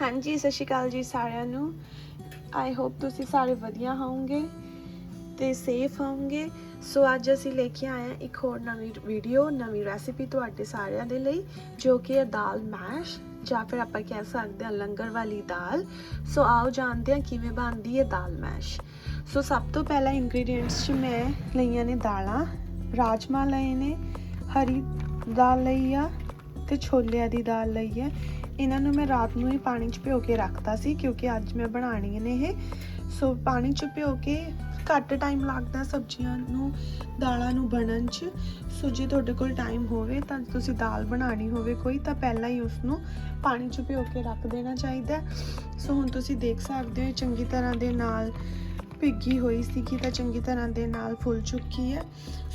ਹਾਂਜੀ, ਸਤਿ ਸ਼੍ਰੀ ਅਕਾਲ ਜੀ ਸਾਰਿਆਂ ਨੂੰ। ਆਈ ਹੋਪ ਤੁਸੀਂ ਸਾਰੇ ਵਧੀਆ ਹੋਵੋਗੇ ਤੇ ਸੇਫ ਹੋਵੋਗੇ। ਸੋ ਅੱਜ ਅਸੀਂ ਲੈ ਕੇ ਆਏ ਹਾਂ ਇੱਕ ਹੋਰ ਨਵੀਂ ਵੀਡੀਓ ਨਵੀਂ ਰੈਸਿਪੀ ਤੁਹਾਡੇ ਸਾਰਿਆਂ ਦੇ ਲਈ, ਜੋ ਕਿ ਹੈ ਦਾਲ ਮੈਸ਼ ਜਾਂ ਫਿਰ ਆਪਾਂ ਕਹਿ ਸਕਦੇ ਹਾਂ ਲੰਗਰ ਵਾਲੀ ਦਾਲ। ਸੋ ਆਓ ਜਾਣਦੇ ਹਾਂ ਕਿਵੇਂ ਬਣਦੀ ਹੈ ਦਾਲ ਮੈਸ਼ ਸੋ ਸਭ ਤੋਂ ਪਹਿਲਾਂ ਇੰਗਰੀਡੀਅੰਟਸ 'ਚ ਮੈਂ ਲਈਆਂ ਨੇ ਦਾਲਾਂ। ਰਾਜਮਾ ਲਏ ਨੇ, ਹਰੀ ਦਾਲ ਲਈ ਆ ਤੇ ਛੋਲਿਆਂ ਦੀ ਦਾਲ ਲਈ ਹੈ। ਇਹਨਾਂ ਨੂੰ ਮੈਂ ਰਾਤ ਨੂੰ ਹੀ ਪਾਣੀ 'ਚ ਭਿਓ ਕੇ ਰੱਖਤਾ ਸੀ ਕਿਉਂਕਿ ਅੱਜ ਮੈਂ ਬਣਾਉਣੀਆਂ ਨੇ ਇਹ। ਸੋ ਪਾਣੀ 'ਚ ਭਿਓ ਕੇ ਘੱਟ ਟਾਈਮ ਲੱਗਦਾ ਸਬਜ਼ੀਆਂ ਨੂੰ, ਦਾਲਾਂ ਨੂੰ ਬਣਨ 'ਚ। ਸੋ ਜੇ ਤੁਹਾਡੇ ਕੋਲ ਟਾਈਮ ਹੋਵੇ ਤਾਂ ਤੁਸੀਂ ਦਾਲ ਬਣਾਣੀ ਹੋਵੇ ਕੋਈ ਤਾਂ ਪਹਿਲਾਂ ਹੀ ਉਸ ਨੂੰ ਪਾਣੀ 'ਚ ਭਿਓ ਕੇ ਰੱਖ ਦੇਣਾ ਚਾਹੀਦਾ। ਸੋ ਹੁਣ ਤੁਸੀਂ ਦੇਖ ਸਕਦੇ ਹੋ ਇਹ ਚੰਗੀ ਤਰ੍ਹਾਂ ਦੇ ਨਾਲ ਭਿੱਗੀ ਹੋਈ ਸੀਗੀ ਤਾਂ ਚੰਗੀ ਤਰ੍ਹਾਂ ਦੇ ਨਾਲ ਫੁੱਲ ਚੁੱਕੀ ਹੈ।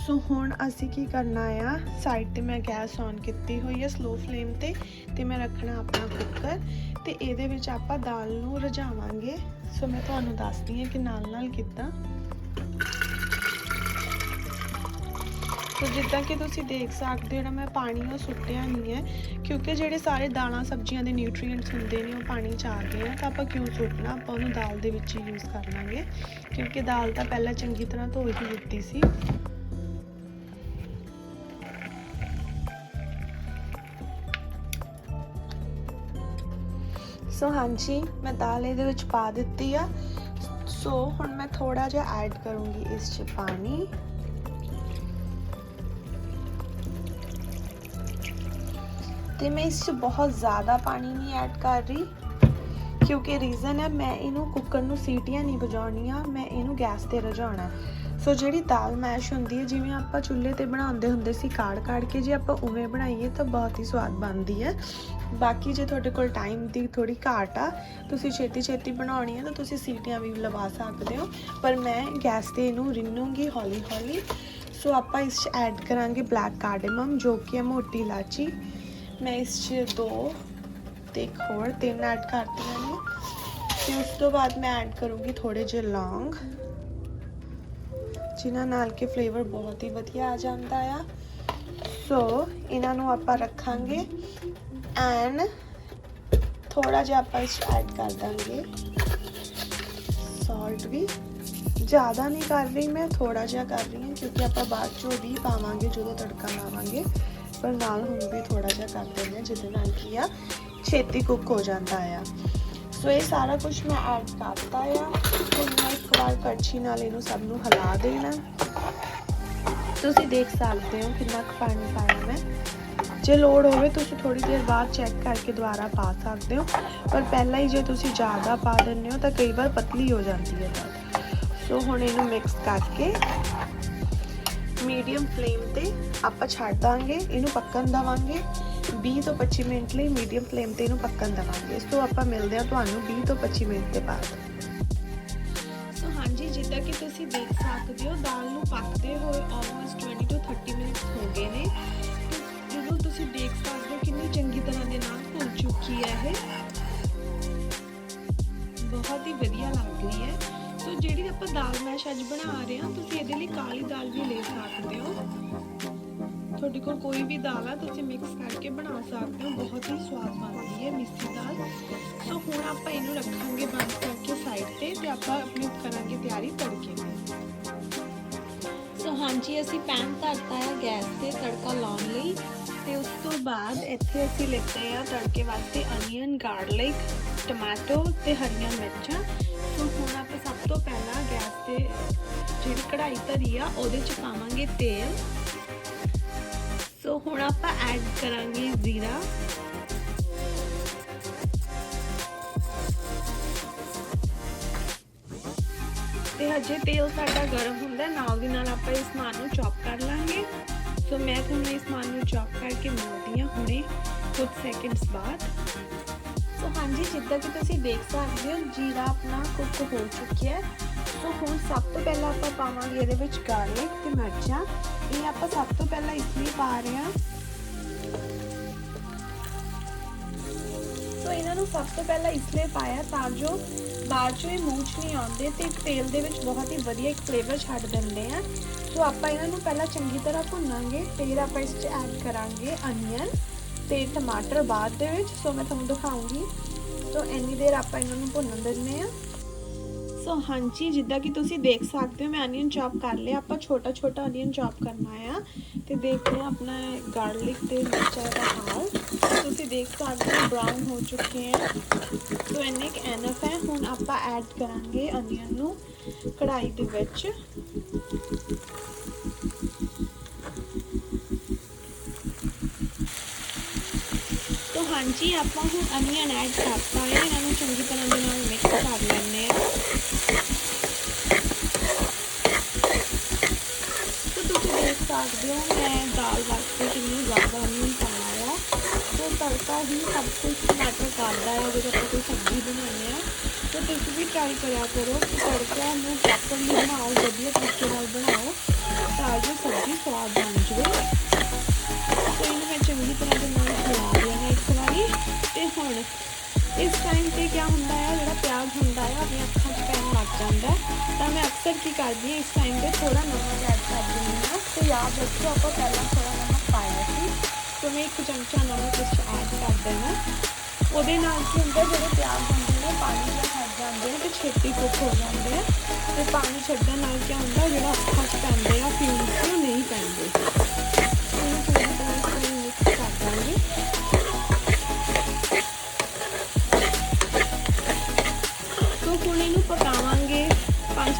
ਸੋ ਹੁਣ ਅਸੀਂ ਕੀ ਕਰਨਾ ਆ? ਸਾਈਡ ਤੇ ਮੈਂ ਗੈਸ ਔਨ ਕੀਤੀ ਹੋਈ ਹੈ ਸਲੋ ਫਲੇਮ ਤੇ ਤੇ ਮੈਂ ਰੱਖਣਾ ਆਪਣਾ ਕੁੱਕਰ ਤੇ ਇਹਦੇ ਵਿੱਚ ਆਪਾਂ ਦਾਲ ਨੂੰ ਰਝਾਵਾਂਗੇ ਸੋ ਮੈਂ ਤੁਹਾਨੂੰ ਦੱਸਦੀ ਹਾਂ ਕਿ ਨਾਲ ਨਾਲ ਕਿੱਦਾਂ। ਸੋ ਜਿੱਦਾਂ ਕਿ ਤੁਸੀਂ ਦੇਖ ਸਕਦੇ ਹੋ ਜਿਹੜਾ ਮੈਂ ਪਾਣੀ ਉਹ ਸੁੱਟਿਆ ਨਹੀਂ ਹੈ, ਕਿਉਂਕਿ ਜਿਹੜੇ ਸਾਰੇ ਦਾਲਾਂ, ਸਬਜ਼ੀਆਂ ਦੇ ਨਿਊਟ੍ਰੀਐਂਟਸ ਹੁੰਦੇ ਨੇ, ਉਹ ਪਾਣੀ ਚ ਆ ਗਏ ਆ, ਤਾਂ ਆਪਾਂ ਕਿਉਂ ਸੁੱਟਣਾ? ਆਪਾਂ ਉਹਨੂੰ ਦਾਲ ਦੇ ਵਿੱਚ ਹੀ ਯੂਜ਼ ਕਰ ਲਾਂਗੇ, ਕਿਉਂਕਿ ਦਾਲ ਤਾਂ ਪਹਿਲਾਂ ਚੰਗੀ ਤਰ੍ਹਾਂ ਧੋ ਹੀ ਦਿੱਤੀ ਸੀ। ਸੋ ਹਾਂਜੀ, ਮੈਂ ਦਾਲ ਇਹਦੇ ਵਿੱਚ ਪਾ ਦਿੱਤੀ ਆ, ਸੋ ਹੁਣ ਮੈਂ ਥੋੜਾ ਜਿਹਾ ਐਡ ਕਰੂੰਗੀ ਇਸ 'ਚ ਪਾਣੀ। ਤੇ ਮੈਂ ਇਸ 'ਚ ਬਹੁਤ ਜ਼ਿਆਦਾ ਪਾਣੀ ਨਹੀਂ ਐਡ ਕਰ ਰਹੀ, ਕਿਉਂਕਿ ਰੀਜ਼ਨ ਹੈ ਮੈਂ ਇਹਨੂੰ ਕੁੱਕਰ ਨੂੰ ਸੀਟੀਆਂ ਨਹੀਂ ਵਜਾਉਣੀਆਂ, ਮੈਂ ਇਹਨੂੰ ਗੈਸ ਤੇ ਰਝਾਉਣਾ ਸੋ ਜਿਹੜੀ ਦਾਲ ਮੈਸ਼ ਹੁੰਦੀ ਹੈ, ਜਿਵੇਂ ਆਪਾਂ ਚੁੱਲ੍ਹੇ ਤੇ ਬਣਾਉਂਦੇ ਹੁੰਦੇ ਸੀ ਕਾੜ ਕਾੜ ਕੇ, ਜੇ ਆਪਾਂ ਉਵੇਂ ਬਣਾਈਏ ਤਾਂ ਬਹੁਤ ਹੀ ਸਵਾਦ ਬਣਦੀ ਹੈ। ਬਾਕੀ ਜੇ ਤੁਹਾਡੇ ਕੋਲ ਟਾਈਮ ਦੀ ਥੋੜੀ ਘਾਟ ਆ, ਤੁਸੀਂ ਛੇਤੀ ਛੇਤੀ ਬਣਾਉਣੀ ਹੈ ਤਾਂ ਤੁਸੀਂ ਸੀਟੀਆਂ ਵੀ ਲਵਾ ਸਕਦੇ ਹੋ, ਪਰ ਮੈਂ ਗੈਸ ਤੇ ਇਹਨੂੰ ਰਿੰਨੂੰਗੀ ਹੌਲੀ ਹੌਲੀ। ਸੋ ਆਪਾਂ ਇਸ 'ਚ ਐਡ ਕਰਾਂਗੇ ਬਲੈਕ ਕਾਰਡੇਮਮ ਜੋ ਕਿ ਹੈ ਮੋਟੀ ਇਲਾਚੀ। ਮੈਂ ਇਸ 'ਚ ਦੋ ਤੇ ਇੱਕ ਹੋਰ ਤਿੰਨ ਐਡ ਕਰਤੀਆਂ ਨੇ। ਤੇ ਉਸ ਤੋਂ ਬਾਅਦ ਮੈਂ ਐਡ ਕਰੂੰਗੀ ਥੋੜੇ ਜਿਹੇ ਲੌਂਗ, ਜਿਨ੍ਹਾਂ ਨਾਲ ਕਿ ਫਲੇਵਰ ਬਹੁਤ ਹੀ ਵਧੀਆ ਆ ਜਾਂਦਾ ਆ। ਸੋ ਇਹਨਾਂ ਨੂੰ ਆਪਾਂ ਰੱਖਾਂਗੇ ਐਂਡ ਥੋੜਾ ਜਿਹਾ ਆਪਾਂ ਇਸ ਐਡ ਕਰ ਦਾਂਗੇ। ਸਾਲਟ ਵੀ। ਜ਼ਿਆਦਾ ਨਹੀਂ ਕਰ ਰਹੀ ਮੈਂ ਥੋੜਾ ਜਿਹਾ ਕਰ ਰਹੀ ਹਾਂ, ਕਿਉਂਕਿ ਆਪਾਂ ਬਾਅਦ ਚੋਂ ਵੀ ਪਾਵਾਂਗੇ, ਜਦੋਂ ਤੜਕਾ ਲਾਵਾਂਗੇ। ਪਰ ਨਾਲ ਹੁਣ ਵੀ ਥੋੜਾ ਜਿਹਾ ਕਰ ਦਿੰਦੇ ਹਾਂ, ਜਿਹਦੇ ਨਾਲ ਕੀ ਆ, ਛੇਤੀ ਕੁੱਕ ਹੋ ਜਾਂਦਾ ਆ। ਸੋ ਇਹ ਸਾਰਾ ਕੁਝ ਮੈਂ ਐਡ ਕਰਤਾ ਆ। ਹੁਣ ਮੈਂ ਇੱਕ ਵਾਰ ਕੜਛੀ ਨਾਲ ਇਹਨੂੰ ਸਭ ਨੂੰ ਹਿਲਾ ਦੇਣਾ। ਤੁਸੀਂ ਦੇਖ ਸਕਦੇ ਹੋ ਕਿੰਨਾ ਕੁ ਪਾਣੀ ਪਾਇਆ ਮੈਂ ਜੇ ਲੋੜ ਹੋਵੇ ਤੁਸੀਂ ਥੋੜੀ ਦੇਰ ਬਾਅਦ ਚੈੱਕ ਕਰਕੇ ਦੁਬਾਰਾ ਪਾ ਸਕਦੇ ਹੋ। ਪਰ ਪਹਿਲਾਂ ਹੀ ਜੇ ਤੁਸੀਂ ਜ਼ਿਆਦਾ ਪਾ ਦਿੰਦੇ ਹੋ ਤਾਂ ਕਈ ਵਾਰ ਪਤਲੀ ਹੋ ਜਾਂਦੀ ਹੈ। ਦਾਲ ਸੋ ਹੁਣ ਇਹਨੂੰ ਮਿਕਸ ਕਰਕੇ ਮੀਡੀਅਮ ਫਲੇਮ ਤੇ ਆਪਾਂ ਛੱਡ ਦਾਂਗੇ, ਇਹਨੂੰ ਪੱਕਣ ਦਵਾਂਗੇ। 20 ਤੋਂ 25 ਮਿੰਟ ਲਈ ਮੀਡੀਅਮ ਫਲੇਮ ਤੇ ਇਹਨੂੰ ਪੱਕਣ ਦਵਾਂਗੇ। ਇਸ ਤੋਂ ਆਪਾਂ ਮਿਲਦੇ ਹਾਂ ਤੁਹਾਨੂੰ 20 ਤੋਂ 25 ਮਿੰਟ ਦੇ ਬਾਅਦ। ਸੋ ਹਾਂਜੀ, ਜਿੱਦਾਂ ਕਿ ਤੁਸੀਂ ਦੇਖ ਸਕਦੇ ਹੋ, ਦਾਲ ਨੂੰ ਪੱਕਦੇ ਹੋਏ ਆਲਮੋਸਟ ਦਾਲ ਮੈਸ਼ ਅੱਜ ਬਣਾ ਰਹੇ ਹਾਂ। ਤੁਸੀਂ ਇਹਦੇ ਲਈ ਕਾਲੀ ਦਾਲ ਵੀ ਲੈ ਸਕਦੇ ਹੋ। ਤੁਹਾਡੇ ਕੋਲ ਕੋਈ ਵੀ ਦਾਲ ਆ, ਤੁਸੀਂ ਮਿਕਸ ਕਰਕੇ ਬਣਾ ਸਕਦੇ ਹੋ। ਬਹੁਤ ਹੀ ਸਵਾਦ ਬਣਦੀ ਹੈ ਮਿੱਸੀ ਦਾਲ। ਸੋ ਹੁਣ ਆਪਾਂ ਇਹਨੂੰ ਰੱਖਾਂਗੇ ਬੰਦ ਕਰਕੇ ਸਾਈਡ ਤੇ ਤੇ ਆਪਾਂ ਆਪਣੀ ਕਰਾਂਗੇ ਤਿਆਰੀ ਤੜਕੇ ਦੀ। ਸੋ ਹਾਂਜੀ, ਅਸੀਂ ਪੈਨ ਧਰਤਾ ਹੈ ਗੈਸ ਤੇ ਤੜਕਾ ਲਾਉਣ ਲਈ। ਤੇ ਉਸ ਤੋਂ ਬਾਅਦ ਇੱਥੇ ਅਸੀਂ ਲਿੱਤੇ ਆ ਤੜਕੇ ਵਾਸਤੇ ਅਨੀਅਨ ਗਾਰਲਿਕ ਟਮਾਟੋ ਤੇ ਹਰੀਆਂ ਮਿਰਚਾਂ। ਸੋ ਹੁਣ ਆਪਾਂ ਸਭ ਤੋਂ ਪਹਿਲਾਂ ਗੈਸ ਤੇ ਜਿਹੜੀ ਕੜਾਈ ਧਰੀ ਆ, ਉਹਦੇ ਚ ਪਾਵਾਂਗੇ ਤੇਲ। ਸੋ ਹੁਣ ਆਪਾਂ ਐਡ ਕਰਾਂਗੇ ਜ਼ੀਰਾ। ਤੇ ਹਜੇ ਤੇਲ ਸਾਡਾ ਗਰਮ ਹੁੰਦਾ, ਨਾਲ ਦੀ ਨਾਲ ਆਪਾਂ ਇਸ ਸਮਾਨ ਨੂੰ ਚੌਪ ਕਰ ਲਾਂਗੇ। ਸੋ ਮੈਂ ਤੁਹਾਨੂੰ ਇਸ ਮਾਨ ਨੂੰ ਚੌਪ ਕਰਕੇ ਮਿਲਦੀ ਹਾਂ ਹੁਣੇ ਕੁਝ ਸੈਕਿੰਡਸ ਬਾਅਦ। ਸੋ ਹਾਂਜੀ, ਜਿੱਦਾਂ ਕਿ ਤੁਸੀਂ ਦੇਖ ਸਕਦੇ ਹੋ, ਜੀਰਾ ਆਪਣਾ ਕੁੱਕ ਹੋ ਚੁੱਕਿਆ ਹੈ। ਸੋ ਹੁਣ ਸਭ ਤੋਂ ਪਹਿਲਾਂ ਆਪਾਂ ਪਾਵਾਂਗੇ ਇਹਦੇ ਵਿੱਚ ਗਾਰਲਿਕ ਤੇ ਮਿਰਚਾਂ। ਇਹ ਆਪਾਂ ਸਭ ਤੋਂ ਪਹਿਲਾਂ ਇਸ ਲਈ ਪਾ ਰਹੇ ਹਾਂ। ਸੋ ਇਹਨਾਂ ਨੂੰ ਸਭ ਤੋਂ ਪਹਿਲਾਂ ਇਸ ਲਈ ਪਾਇਆ ਤਾਂ ਜੋ ਬਾਅਦ ਚੋਂ ਇਹ ਮੂੰਹ ਨਹੀਂ ਆਉਂਦੇ ਤੇ ਤੇਲ ਦੇ ਵਿੱਚ ਬਹੁਤ ਹੀ ਵਧੀਆ ਇੱਕ ਫਲੇਵਰ ਛੱਡ ਦਿੰਦੇ ਆ। ਸੋ ਆਪਾਂ ਇਹਨਾਂ ਨੂੰ ਪਹਿਲਾਂ ਚੰਗੀ ਤਰ੍ਹਾਂ ਭੁੰਨਾਂਗੇ, ਫਿਰ ਆਪਾਂ ਇਸ 'ਚ ਐਡ ਕਰਾਂਗੇ ਅਨੀਅਨ ਤੇ ਟਮਾਟਰ ਬਾਅਦ ਦੇ ਵਿੱਚ, ਸੋ ਮੈਂ ਤੁਹਾਨੂੰ ਦਿਖਾਉਂਗੀ। ਸੋ ਇੰਨੀ ਦੇਰ ਆਪਾਂ ਇਹਨਾਂ ਨੂੰ ਭੁੰਨਣ ਦਿੰਨੇ ਆ ਸੋ ਹਾਂਜੀ, ਜਿੱਦਾਂ ਕਿ ਤੁਸੀਂ ਦੇਖ ਸਕਦੇ ਹੋ, ਮੈਂ ਅਨੀਅਨ ਚੌਪ ਕਰ ਲਿਆ। ਆਪਾਂ ਛੋਟਾ ਛੋਟਾ ਅਨੀਅਨ ਚੌਪ ਕਰਨਾ ਆ। ਤੇ ਦੇਖਦੇ ਹਾਂ ਆਪਣਾ ਗਾਰਲਿਕ ਤੇ ਮਿਰਚਾਂ ਦਾ ਹਾਲ। ਤੁਸੀਂ ਦੇਖ ਸਕਦੇ ਹੋ ਬ੍ਰਾਊਨ ਹੋ ਚੁੱਕੇ ਹੈ ਸੋ ਇੰਨੇ ਕੁ ਐਨਫ ਹੈ। ਹੁਣ ਆਪਾਂ ਐਡ ਕਰਾਂਗੇ ਅਨੀਅਨ ਨੂੰ ਕੜਾਈ ਦੇ ਵਿੱਚ। ਹਾਂਜੀ, ਆਪਾਂ ਹੁਣ ਅਨੀਅਨ ਐਡ ਕਰਤਾ ਹੈ। ਇਹਨਾਂ ਨੂੰ ਚੰਗੀ ਤਰ੍ਹਾਂ ਦੇ ਨਾਲ ਮਿਕਸ ਕਰ ਲੈਣੇ ਆ ਤੋ ਤੁਸੀਂ ਦੇਖ ਸਕਦੇ ਹੋ, ਮੈਂ ਦਾਲ ਵਾਸਤੇ ਕਿੰਨੀ ਜ਼ਿਆਦਾ ਅਨੀਅਨ ਪਾਇਆ ਆ। ਤੋ ਤੜਕਾ ਹੀ ਸਭ ਕੁਝ ਮੈਟਰ ਕਰਦਾ ਹੈ ਜਦੋਂ ਆਪਾਂ ਕੋਈ ਸਬਜ਼ੀ ਬਣਾਉਂਦੇ ਆ ਤੋ ਤੁਸੀਂ ਵੀ ਟਰਾਈ ਕਰਿਆ ਕਰੋ ਕਿ ਤੜਕਾ ਨੂੰ ਪ੍ਰੋਪਰਲੀ ਬਣਾਓ, ਵਧੀਆ ਤਰੀਕੇ ਨਾਲ ਬਣਾਓ, ਤਾਂ ਜੋ ਸਬਜ਼ੀ ਸਵਾਦ ਬਣ ਜਾਵੇ। ਤੇ ਇਹਨੂੰ ਮੈਂ ਚੰਗੀ ਤਰ੍ਹਾਂ ਹੁਣ। ਇਸ ਟਾਈਮ ਤੇ ਕੀ ਹੁੰਦਾ ਹੈ, ਜਿਹੜਾ ਪਿਆਜ਼ ਹੁੰਦਾ ਹੈ ਆਪਣੀਆਂ ਅੱਖਾਂ 'ਚ ਪੈਣ ਲੱਗ ਜਾਂਦਾ ਤਾਂ ਮੈਂ ਅਕਸਰ ਕੀ ਕਰਦੀ ਹਾਂ, ਇਸ ਟਾਈਮ ਤੇ ਥੋੜਾ ਨਮਕ ਐਡ ਕਰ ਦਿੰਦੀ ਹਾਂ। ਤੇ ਯਾਦ ਰੱਖਿਓ, ਆਪਾਂ ਪਹਿਲਾਂ ਥੋੜਾ ਨਮਕ ਪਾਇਆ ਸੀ। ਤੇ ਮੈਂ ਇੱਕ ਚਮਚਾ ਨਮਕ ਇਸ 'ਚ ਐਡ ਕਰ ਦੇਣਾ ਉਹਦੇ ਨਾਲ ਕੀ ਹੁੰਦਾ ਜਿਹੜੇ ਪਿਆਜ਼ ਹੁੰਦੇ ਨੇ, ਪਾਣੀ ਨਾਲ ਛੱਡ ਜਾਂਦੇ ਨੇ, ਤੇ ਛੇਤੀ ਕੁੱਕ ਹੋ ਜਾਂਦੇ ਆ। ਤੇ ਪਾਣੀ ਛੱਡਣ ਨਾਲ ਕੀ ਹੁੰਦਾ ਜਿਹੜਾ ਅੱਖਾਂ 'ਚ ਪੈਂਦੇ ਆ ਫਿਊਜ਼ ਉਹ ਨਹੀਂ ਪੈਂਦੇ। ਇਹਨੂੰ ਚੰਗੀ ਤਰ੍ਹਾਂ ਮਿਕਸ ਕਰ ਦਾਂਗੇ।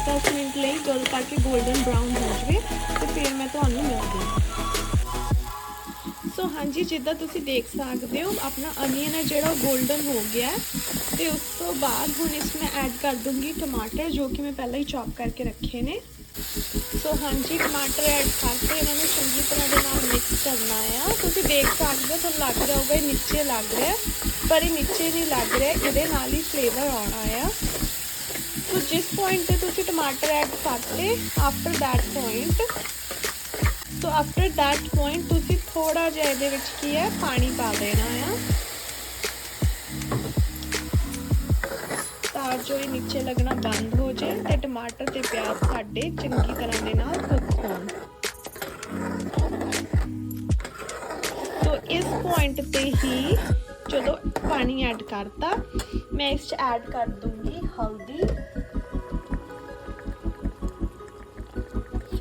5-10 ਮਿੰਟ ਲਈ ਜਦੋਂ ਤੱਕ ਇਹ 골ਡਨ ਬ੍ਰਾਊਨ ਹੋ ਜਾਵੇ ਤੇ ਫਿਰ ਮੈਂ ਤੁਹਾਨੂੰ ਮਿਲਦੀ ਹਾਂ। ਸੋ ਹਾਂਜੀ, ਜਿੱਦਾਂ ਤੁਸੀਂ ਦੇਖ ਸਕਦੇ ਹੋ, ਆਪਣਾ ਅਨੀਅਨ ਹੈ ਜਿਹੜਾ 골ਡਨ ਹੋ ਗਿਆ ਹੈ ਤੇ ਉਸ ਤੋਂ ਬਾਅਦ ਹੁਣ ਇਸ ਮੈਂ ਐਡ ਕਰ ਦੂੰਗੀ ਟਮਾਟਰ ਜੋ ਕਿ ਮੈਂ ਪਹਿਲਾਂ ਹੀ ਚੌਪ ਕਰਕੇ ਰੱਖੇ ਨੇ। ਸੋ ਹਾਂਜੀ, ਟਮਾਟਰ ਐਡ ਕਰਕੇ ਇਹਨਾਂ ਨੂੰ ਚੰਗੀ ਤਰ੍ਹਾਂ ਦੇ ਨਾਲ ਮਿਕਸ ਕਰਨਾ ਆ। ਤੁਸੀਂ ਦੇਖ ਸਕਦੇ ਹੋ, ਤੁਹਾਨੂੰ ਲੱਗ ਰਿਹਾ ਹੋਊਗਾ ਇਹ ਨੀਚੇ ਲੱਗ ਰਿਹਾ ਪਰ ਇਹ ਨੀਚੇ ਨਹੀਂ ਲੱਗ ਰਿਹਾ, ਇਹਦੇ ਨਾਲ ਹੀ ਫਲੇਵਰ ਆਉਣਾ ਆ। ਸੋ ਜਿਸ ਪੁਆਇੰਟ ਤੇ ਤੁਸੀਂ ਟਮਾਟਰ ਐਡ ਕਰਤੇ after that point so after that point ਤੁਸੀਂ ਥੋੜਾ ਜਿਹਾ ਇਹਦੇ ਵਿੱਚ ਕੀ ਹੈ, ਪਾਣੀ ਪਾ ਦੇਣਾ ਆ। ਤਾਂ ਜੋ ਇਹ ਨੀਚੇ ਲੱਗਣਾ ਬੰਦ ਹੋ ਜਾਏ ਤੇ ਟਮਾਟਰ ਤੇ ਪਿਆਜ਼ ਸਾਡੇ ਚੰਗੀ ਤਰ੍ਹਾਂ ਦੇ ਨਾਲ ਕੁੱਕ ਹੋਣ। ਸੋ ਇਸ ਪੁਆਇੰਟ ਤੇ ਹੀ ਜਦੋਂ ਪਾਣੀ ਐਡ ਕਰਤਾ, ਮੈਂ ਇਸ ਚ ਐਡ ਕਰ ਦੂੰ।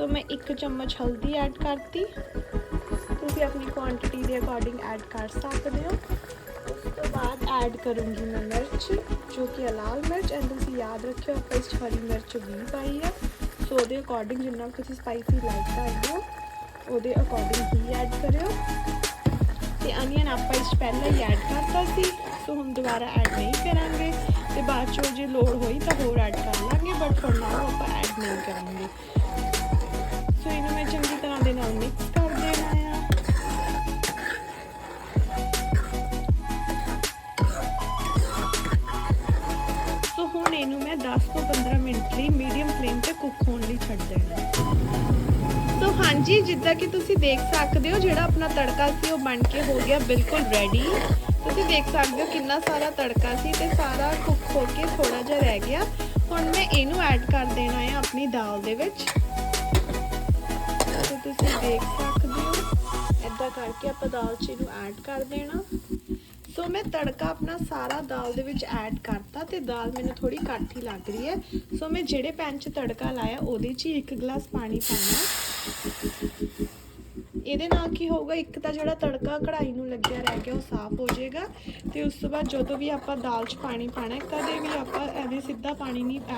ਸੋ ਮੈਂ ਇੱਕ ਚਮਚ ਹਲਦੀ ਐਡ ਕਰਤੀ, ਤੁਸੀਂ ਆਪਣੀ ਕੁਆਂਟੀਟੀ ਦੇ ਅਕੋਰਡਿੰਗ ਐਡ ਕਰ ਸਕਦੇ ਹੋ। ਉਸ ਤੋਂ ਬਾਅਦ ਐਡ ਕਰੂੰਗੀ ਮੈਂ ਮਿਰਚ, ਜੋ ਕਿ ਹੈ ਲਾਲ ਮਿਰਚ ਐਂਡ ਤੁਸੀਂ ਯਾਦ ਰੱਖਿਓ, ਆਪਾਂ ਇਸ 'ਚ ਹਰੀ ਮਿਰਚ ਵੀ ਪਾਈ ਹੈ। ਸੋ ਉਹਦੇ ਅਕੋਰਡਿੰਗ ਜਿੰਨਾ ਤੁਸੀਂ ਸਪਾਈਸੀ ਲਾਈਕ ਕਰਦੇ ਹੋ, ਉਹਦੇ ਅਕੋਰਡਿੰਗ ਹੀ ਐਡ ਕਰਿਓ। ਤੇ ਅਨੀਅਨ ਆਪਾਂ ਇਸ 'ਚ ਪਹਿਲਾਂ ਹੀ ਐਡ ਕਰਤਾ ਸੀ ਸੋ ਹੁਣ ਦੁਬਾਰਾ ਐਡ ਨਹੀਂ ਕਰਾਂਗੇ। ਤੇ ਬਾਅਦ ਚੋਂ ਜੇ ਲੋੜ ਹੋਈ ਤਾਂ ਹੋਰ ਐਡ ਕਰ ਲਾਂਗੇ ਬਟ ਫॉर ਨਾਓ ਆਪਾਂ ਐਡ ਨਹੀਂ ਕਰਾਂਗੇ। ਸੋ ਇਹਨੂੰ ਮੈਂ ਚੰਗੀ ਤਰ੍ਹਾਂ ਦੇ ਨਾਲ ਮਿਕਸ ਕਰ ਦੇਣਾ ਆ। ਸੋ ਹੁਣ ਇਹਨੂੰ ਮੈਂ 10 ਤੋਂ 15 ਮਿੰਟ ਲਈ ਮੀਡੀਅਮ ਫਲੇਮ ਤੇ ਕੁੱਕ ਹੋਣ ਲਈ ਛੱਡ ਦੇਣਾ। ਸੋ ਹਾਂਜੀ, ਜਿੱਦਾਂ ਕਿ ਤੁਸੀਂ ਦੇਖ ਸਕਦੇ ਹੋ, ਜਿਹੜਾ ਆਪਣਾ ਤੜਕਾ ਸੀ ਉਹ ਬਣ ਕੇ ਹੋ ਗਿਆ ਬਿਲਕੁਲ ਰੈਡੀ ਤੁਸੀਂ ਦੇਖ ਸਕਦੇ ਹੋ ਕਿੰਨਾ ਸਾਰਾ ਤੜਕਾ ਸੀ ਤੇ ਸਾਰਾ ਕੁੱਕ ਹੋ ਕੇ ਥੋੜਾ ਜਿਹਾ ਰਹਿ ਗਿਆ। ਹੁਣ ਮੈਂ ਇਹਨੂੰ ਐਡ ਕਰ ਦੇਣਾ ਹੈ ਆਪਣੀ ਦਾਲ ਦੇ ਵਿੱਚ। ਤੁਸੀਂ ਦੇਖ ਸਕਦੇ ਹੋ। ਇਦਾਂ ਕਰਕੇ ਆਪਾਂ ਦਾਲ 'ਚ ਇਹਨੂੰ ਐਡ ਕਰ ਦੇਣਾ। ਸੋ ਮੈਂ ਤੜਕਾ ਆਪਣਾ ਸਾਰਾ ਦਾਲ ਦੇ ਵਿੱਚ ਐਡ ਕਰਤਾ ਤੇ ਦਾਲ ਮੈਨੂੰ ਥੋੜੀ ਘੱਟ ਹੀ ਲੱਗ ਰਹੀ ਹੈ। ਸੋ ਮੈਂ ਜਿਹੜੇ ਪੈਨ 'ਚ ਤੜਕਾ ਲਾਇਆ, ਉਹਦੇ 'ਚ ਹੀ ਇੱਕ ਗਲਾਸ ਪਾਣੀ ਪਾਣਾ ਇਹਦੇ ਨਾਲ ਕੀ ਹੋਊਗਾ, ਇੱਕ ਤਾਂ ਜਿਹੜਾ ਤੜਕਾ ਕਢਾਈ ਨੂੰ ਲੱਗਿਆ ਰਹਿ ਗਿਆ, ਉਹ ਸਾਫ਼ ਹੋ ਜਾਏਗਾ। ਤੇ ਉਸ ਤੋਂ ਬਾਅਦ ਜਦੋਂ ਵੀ ਆਪਾਂ ਦਾਲ 'ਚ ਪਾਣੀ ਪਾਣਾ ਕਦੇ ਵੀ ਆਪਾਂ ਐਵੇਂ ਸਿੱਧਾ ਪਾਣੀ ਨਹੀਂ ਐਡ